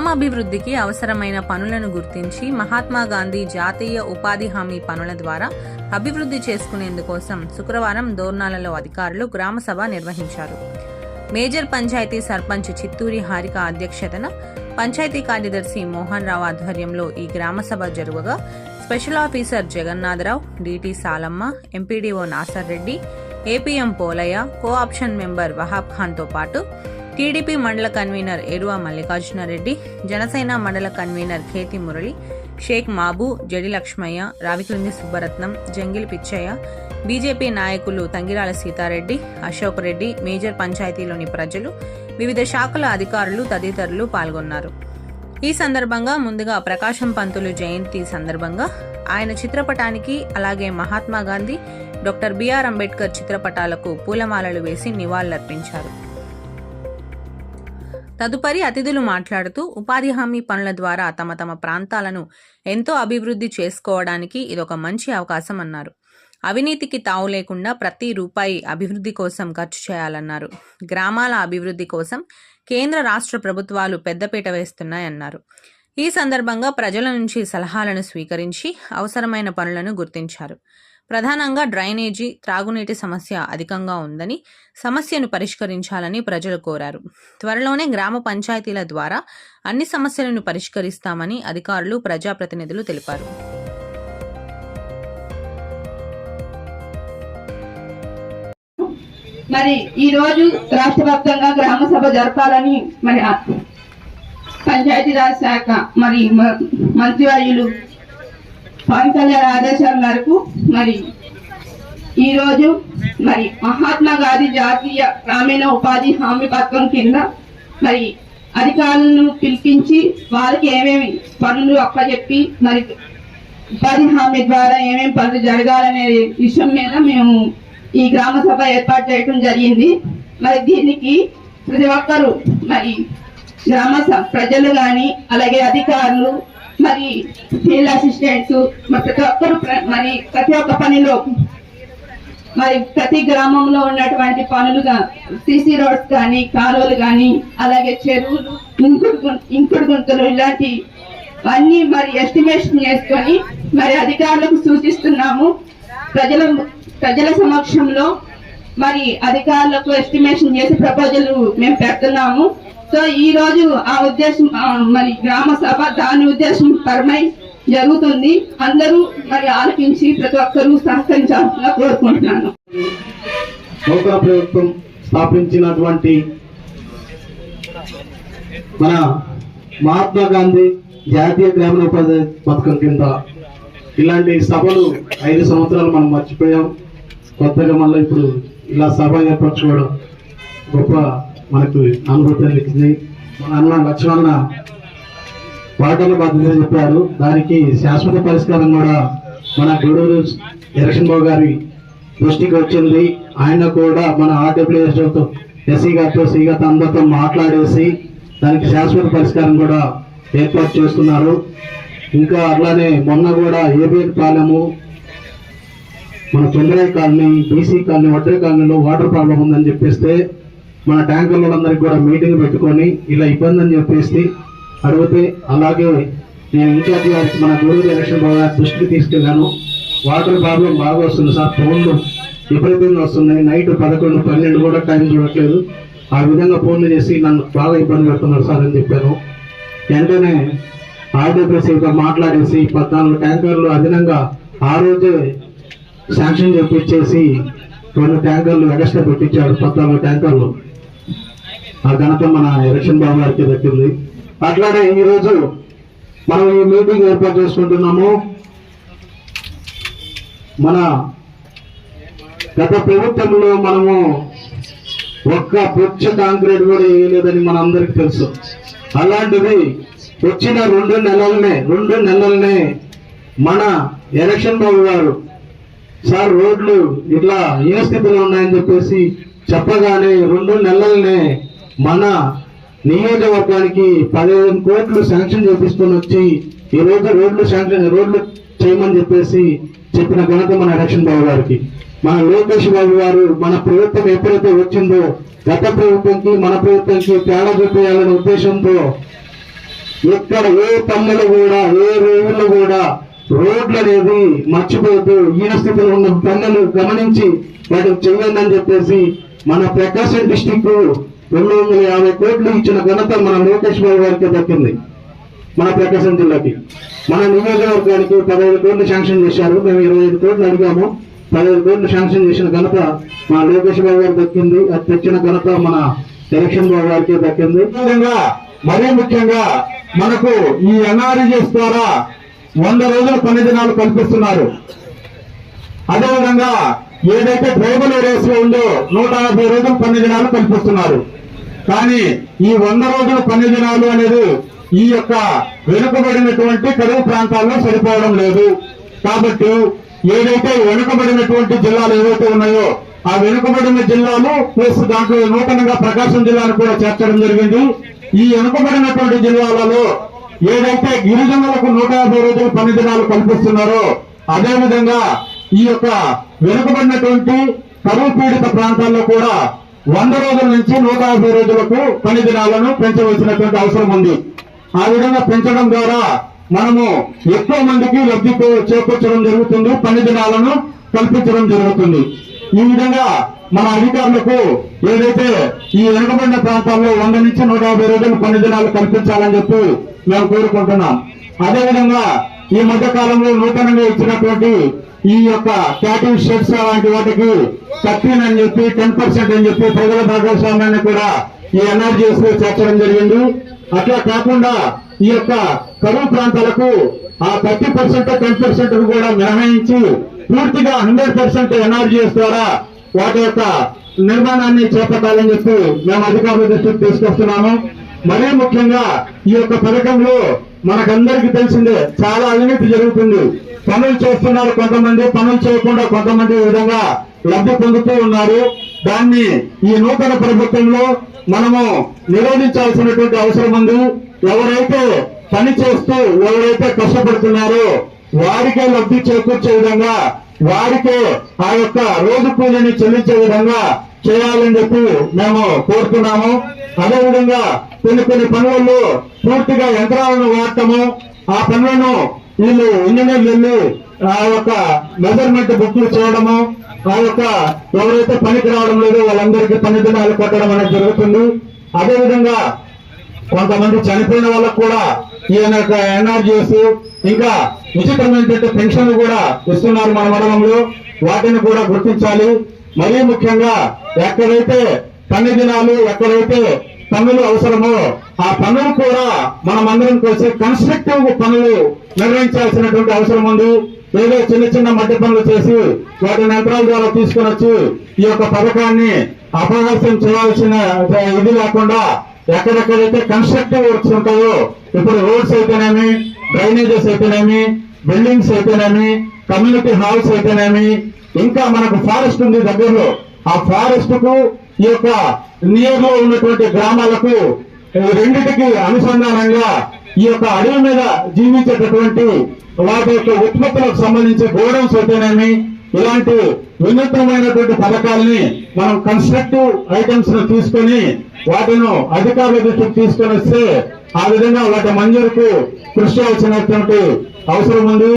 గ్రామాభివృద్ధికి అవసరమైన పనులను గుర్తించి మహాత్మా గాంధీ జాతీయ ఉపాధి హామీ పనుల ద్వారా అభివృద్ధి చేసుకునేందుకోసం శుక్రవారం దోర్నాలలో అధికారులు గ్రామసభ నిర్వహించారు. మేజర్ పంచాయతీ సర్పంచ్ చిత్తూరి హారిక అధ్యక్షతన పంచాయతీ కార్యదర్శి మోహన్ రావు ఆధ్వర్యంలో ఈ గ్రామసభ జరుగగా special officer Jagannatharao DT Salamma MPDO Nasar Reddy APM Polaiah co option member Wahab ఖాన్తో పాటు టీడీపీ మండల కన్వీనర్ ఏరువా మల్లికార్జునారెడ్డి జనసేన మండల కన్వీనర్ ఖేతి మురళి షేక్ మాబు జడి లక్ష్మయ్య రావికృంది సుబ్బరత్నం జంగిల్ పిచ్చయ్య బీజేపీ నాయకులు తంగిరాల సీతారెడ్డి అశోక్ రెడ్డి మేజర్ పంచాయతీలోని ప్రజలు వివిధ శాఖల అధికారులు తదితరులు పాల్గొన్నారు. ఈ సందర్భంగా ముందుగా ప్రకాశం పంతులు జయంతి సందర్భంగా ఆయన చిత్రపటానికి అలాగే మహాత్మా గాంధీ డాక్టర్ బిఆర్ అంబేద్కర్ చిత్రపటాలకు పూలమాలలు వేసి నివాళులర్పించారు. తదుపరి అతిథులు మాట్లాడుతూ ఉపాధి హామీ పనుల ద్వారా తమ తమ ప్రాంతాలను ఎంతో అభివృద్ధి చేసుకోవడానికి ఇదొక మంచి అవకాశం అన్నారు. అవినీతికి తావు లేకుండా ప్రతి రూపాయి అభివృద్ధి కోసం ఖర్చు చేయాలన్నారు. గ్రామాల అభివృద్ధి కోసం కేంద్ర రాష్ట్ర ప్రభుత్వాలు పెద్దపీట వేస్తున్నాయన్నారు. ఈ సందర్భంగా ప్రజల నుంచి సలహాలను స్వీకరించి అవసరమైన పనులను గుర్తించారు. ప్రధానంగా డ్రైనేజీ త్రాగునీటి సమస్య అధికంగా ఉందని సమస్యను పరిష్కరించాలని ప్రజలు కోరారు. త్వరలోనే గ్రామ పంచాయతీల ద్వారా అన్ని సమస్యలను పరిష్కరిస్తామని అధికారులు ప్రజాప్రతినిధులు తెలిపారు. మరి ఈ రోజు రాష్ట్ర వ్యాప్తంగా గ్రామ సభ జరపాలని మరి పంచాయతీరాజ్ శాఖ మరి మ- మంత్రివర్యులు పవన్ కళ్యాణ్ ఆదేశాల మేరకు మరి ఈరోజు మరి మహాత్మా గాంధీ జాతీయ గ్రామీణ ఉపాధి హామీ పథకం కింద మరి అధికారులను పిలిపించి వారికి ఏమేమి పనులు అప్పచెప్పి మరి ఉపాధి హామీ ద్వారా ఏమేమి పనులు జరగాలనే విషయం మీద మేము ఈ గ్రామ సభ ఏర్పాటు చేయడం జరిగింది. మరి దీనికి ప్రతి ఒక్కరు మరి గ్రామ స- ప్రజలు కానీ అలాగే అధికారులు మరి ఫీల్డ్ అసిస్టెంట్స్ మరి ప్రతి ఒక్కరు మరి ప్రతి ఒక్క పనిలో మరి ప్రతి గ్రామంలో ఉన్నటువంటి పనులుగా సిసి రోడ్స్ కానీ కాలువలు కానీ అలాగే చెరువులు ఇంకుడు గుం- ఇంకుడు గుంతలు ఇలాంటి అన్ని మరి ఎస్టిమేషన్ చేసుకొని మరి అధికారులకు సూచిస్తున్నాము. ప్రజల ప్రజల సమక్షంలో మరి అధికారులకు ఎస్టిమేషన్ చేసి ప్రపోజల్ మేము పెడుతున్నాము. సో ఈ రోజు ఆ ఉద్దేశం మరి గ్రామ సభ దాని ఉద్దేశం పరమై జరుగుతుంది. అందరూ మరి ఆలపించి ప్రతి ఒక్కరూ సహకరించాల్సిందిగా కోరుకుంటున్నాను. నూతన ప్రభుత్వం స్థాపించినటువంటి మన మహాత్మా గాంధీ జాతీయ గ్రామీణ ఉపాధి పథకం కింద ఇలాంటి సభలు ఐదు సంవత్సరాలు మనం మర్చిపోయాం. కొత్తగా మళ్ళీ ఇప్పుడు ఇలా సభ ఏర్పరచుకోవడం గొప్ప మనకు అనుభూతి అనిపించింది మన అన్న లక్ష్మణ వాటర్ బాధ్యత చెప్పారు. దానికి శాశ్వత పరిష్కారం కూడా మన గూడూరు ఎలక్షన్ బాబు గారి దృష్టికి వచ్చింది. ఆయన కూడా మన ఆర్డబ్ల్యూఎస్ ఎస్సీ గారితో సి గారితో అందరితో మాట్లాడేసి దానికి శాశ్వత పరిష్కారం కూడా ఏర్పాటు చేస్తున్నారు. ఇంకా అట్లానే మొన్న కూడా ఏబిఎన్ పాలెము మన చంద్రయ్య కాలనీ బీసీ కాలనీ వడ్రే కాలనీలో వాటర్ ప్రాబ్లం ఉందని చెప్పేస్తే మన ట్యాంకర్లందరికీ కూడా మీటింగ్ పెట్టుకొని ఇలా ఇబ్బంది అని చెప్పేసి అడిగితే అలాగే నేను ఇన్ఛార్జ్ గారికి మన గూడూరు ఎలక్షన్ బాగా దృష్టికి తీసుకెళ్ళాను. వాటర్ ప్రాబ్లం బాగా వస్తుంది సార్ ఫోన్లు విపరీతంగా వస్తున్నాయి. నైట్ పదకొండు పన్నెండు కూడా టైం చూడట్లేదు. ఆ విధంగా ఫోన్లు చేసి నన్ను బాగా ఇబ్బంది పెడుతున్నారు సార్ అని చెప్పాను వెంటనే ఆర్డబ్ల్యూసీతో మాట్లాడేసి పద్నాలుగు ట్యాంకర్లు అదనంగా ఆ రోజే శాంక్షన్ చేపించేసి రెండు ట్యాంకర్లు ఎగస్ట్రా పెట్టించాడు పద్నాలుగు ట్యాంకర్లు. ఆ ఘనత మన ఎలక్షన్ బాబు గారికి దక్కింది అట్లానే ఈరోజు మనం ఈ మీటింగ్ ఏర్పాటు చేసుకుంటున్నాము. మన గత ప్రభుత్వంలో మనము ఒక్క పుచ్చ కాంక్రీట్ కూడా వేయలేదని మన అందరికి తెలుసు. అలాంటిది వచ్చిన రెండు నెలలనే రెండు నెలలనే మన ఎలక్షన్ బాబు గారు సార్ రోడ్లు ఇట్లా ఏ స్థితిలో ఉన్నాయని చెప్పేసి చెప్పగానే రెండు నెలలనే మన నియోజకవర్గానికి పదిహేను కోట్లు శాంక్షన్ చేపించుకొని వచ్చి ఈ రోజు రోడ్లు శాంక్షన్ రోడ్లు చేయమని చెప్పేసి చెప్పిన ఘనత మన రక్షణ బాబు గారికి. మన లోకేష్ బాబు గారు మన ప్రభుత్వం ఎప్పుడైతే వచ్చిందో గత ప్రభుత్వంకి మన ప్రభుత్వంకి తేడా చూపేయాలనే ఉద్దేశంతో ఎక్కడ ఏ పల్లెలు కూడా ఏ ఊళ్ళు కూడా రోడ్లు అనేది మర్చిపోతూ ఈయన స్థితిలో ఉన్న పల్లెలు గమనించి వాటికి చెయ్యండి చెప్పేసి మన ప్రకాశం డిస్టిక్ రెండు వందల యాభై కోట్లు ఇచ్చిన ఘనత మన లోకేష్ బాబు గారికి దక్కింది. మన ప్రకాశం జిల్లాకి. మన నియోజకవర్గానికి పదహైదు కోట్లు శాంక్షన్ చేశారు. మేము ఇరవై ఐదు కోట్లు అడిగాము. పదహైదు కోట్లు శాంక్షన్ చేసిన ఘనత మన లోకేష్ బాబు గారికి దక్కింది. అది తెచ్చిన ఘనత మన ఎలక్షన్ బాబు గారికి దక్కింది. మరీ ముఖ్యంగా మనకు ఈ ఎన్ఆర్జీఎస్ ద్వారా వంద రోజుల పని దినాలు కల్పిస్తున్నారు. అదేవిధంగా ఏదైతే ట్రైబల్ ఏరియాస్లో ఉందో నూట యాభై రోజులు పని దినాలు కల్పిస్తున్నారు. కానీ ఈ వంద రోజుల పని దినాలు అనేది ఈ యొక్క వెనుకబడినటువంటి కరువు ప్రాంతాల్లో సరిపోవడం లేదు. కాబట్టి ఏదైతే వెనుకబడినటువంటి జిల్లాలు ఏవైతే ఉన్నాయో ఆ వెనుకబడిన జిల్లాలు ప్లస్ దాంట్లో నూతనంగా ప్రకాశం జిల్లాను కూడా చేర్చడం జరిగింది. ఈ వెనుకబడినటువంటి జిల్లాలలో ఏదైతే గిరిజనులకు నూట యాభై రోజుల పని దినాలు కల్పిస్తున్నారో అదే విధంగా ఈ యొక్క వెనుకబడినటువంటి కరువు పీడిత ప్రాంతాల్లో కూడా వంద రోజుల నుంచి నూట యాభై రోజులకు పని దినాలను పెంచవలసినటువంటి అవసరం ఉంది. ఆ విధంగా పెంచడం ద్వారా మనము ఎక్కువ మందికి లబ్ధి చేకూర్చడం జరుగుతుంది పని దినాలను కల్పించడం జరుగుతుంది. ఈ విధంగా మన అధికారులకు ఏదైతే ఈ వెనుకబడిన ప్రాంతాల్లో వంద నుంచి నూట యాభై రోజులు పని దినాలు కల్పించాలని చెప్పి మేము కోరుకుంటున్నాం. అదేవిధంగా ఈ మధ్య కాలంలో నూతనంగా ఇచ్చినటువంటి ఈ యొక్క క్యాటివ్ షెడ్స్ లాంటి వాటికి థర్టీన్ అని చెప్పి టెన్ పర్సెంట్ అని చెప్పి ప్రజల భాగస్వామ్యాన్ని కూడా ఈ ఎన్ఆర్జీఎస్లో చేర్చడం జరిగింది. అట్లా కాకుండా ఈ యొక్క కరువు ప్రాంతాలకు ఆ థర్టీ పర్సెంట్ టెన్ పర్సెంట్ కూడా మినహాయించి పూర్తిగా హండ్రెడ్ పర్సెంట్ ఎన్ఆర్జీఎస్ ద్వారా వాటి యొక్క నిర్మాణాన్ని చేపట్టాలని చెప్పి మేము అధికారుల దృష్టికి తీసుకొస్తున్నాము. మరీ ముఖ్యంగా ఈ యొక్క పథకంలో మనకందరికీ తెలిసిందే చాలా అవినీతి జరుగుతుంది. పనులు చేస్తున్నారు కొంతమంది పనులు చేయకుండా కొంతమంది విధంగా లబ్ధి పొందుతూ ఉన్నారు. దాన్ని ఈ నూతన ప్రభుత్వంలో మనము నిరోధించాల్సినటువంటి అవసరం ఉంది. ఎవరైతే పని చేస్తూ ఎవరైతే కష్టపడుతున్నారో వారికే లబ్ధి చేకూర్చే విధంగా వారికే ఆ యొక్క రోజు కూలీని చెల్లించే విధంగా చేయాలని చెప్పి మేము కోరుతున్నాము. అదేవిధంగా కొన్ని కొన్ని పనులలో పూర్తిగా యంత్రాలను వాడటము ఆ పనులను వీళ్ళు ఇంజనీర్లు వెళ్ళి ఆ యొక్క మెజర్మెంట్ బుక్లు చేయడము ఆ యొక్క ఎవరైతే పనికి రావడం లేదో వాళ్ళందరికీ పని దినాలు కొట్టడం అనేది జరుగుతుంది. అదేవిధంగా కొంతమంది చనిపోయిన వాళ్ళకు కూడా ఈయన యొక్క ఎన్ఆర్జీఎస్ ఇంకా ఉచితమైనటువంటి పెన్షన్లు కూడా ఇస్తున్నారు మన మండలంలో. వాటిని కూడా గుర్తించాలి. మరీ ముఖ్యంగా ఎక్కడైతే పని దినాలు ఎక్కడైతే పనులు అవసరమో ఆ పనులు కూడా మనం అందరం కలిసి కన్స్ట్రక్టివ్ పనులు నిర్వహించాల్సినటువంటి అవసరం ఉంది. ఏదో చిన్న చిన్న మధ్య పనులు చేసి వాటిని యంత్రాల ద్వారా తీసుకుని వచ్చి ఈ యొక్క పథకాన్ని అపహాస్యం చేయాల్సిన ఇది లేకుండా ఎక్కడెక్కడైతే కన్స్ట్రక్టివ్ వర్క్స్ ఉంటాయో ఇప్పుడు రోడ్స్ అయితేనేమి డ్రైనేజెస్ అయితేనేమి బిల్డింగ్స్ అయితేనేమి కమ్యూనిటీ హాల్స్ అయితేనేమి ఇంకా మనకు ఫారెస్ట్ ఉంది దగ్గరలో. ఆ ఫారెస్ట్కు ఈ యొక్క నియోగంలో ఉన్నటువంటి గ్రామాలకు రెండింటికి అనుసంధానంగా ఈ యొక్క అడవి మీద జీవించేటటువంటి వాటి యొక్క ఉత్పత్తులకు సంబంధించి గోడౌన్స్ అయితేనేమి ఇలాంటి వినూత్నమైనటువంటి పథకాల్ని మనం కన్స్ట్రక్టివ్ ఐటమ్స్ను తీసుకొని వాటిని అధికారుల దృష్టికి తీసుకొని వస్తే ఆ విధంగా వాటి మంజూరుకు కృషి చేయాల్సినటువంటి అవసరం ఉంది.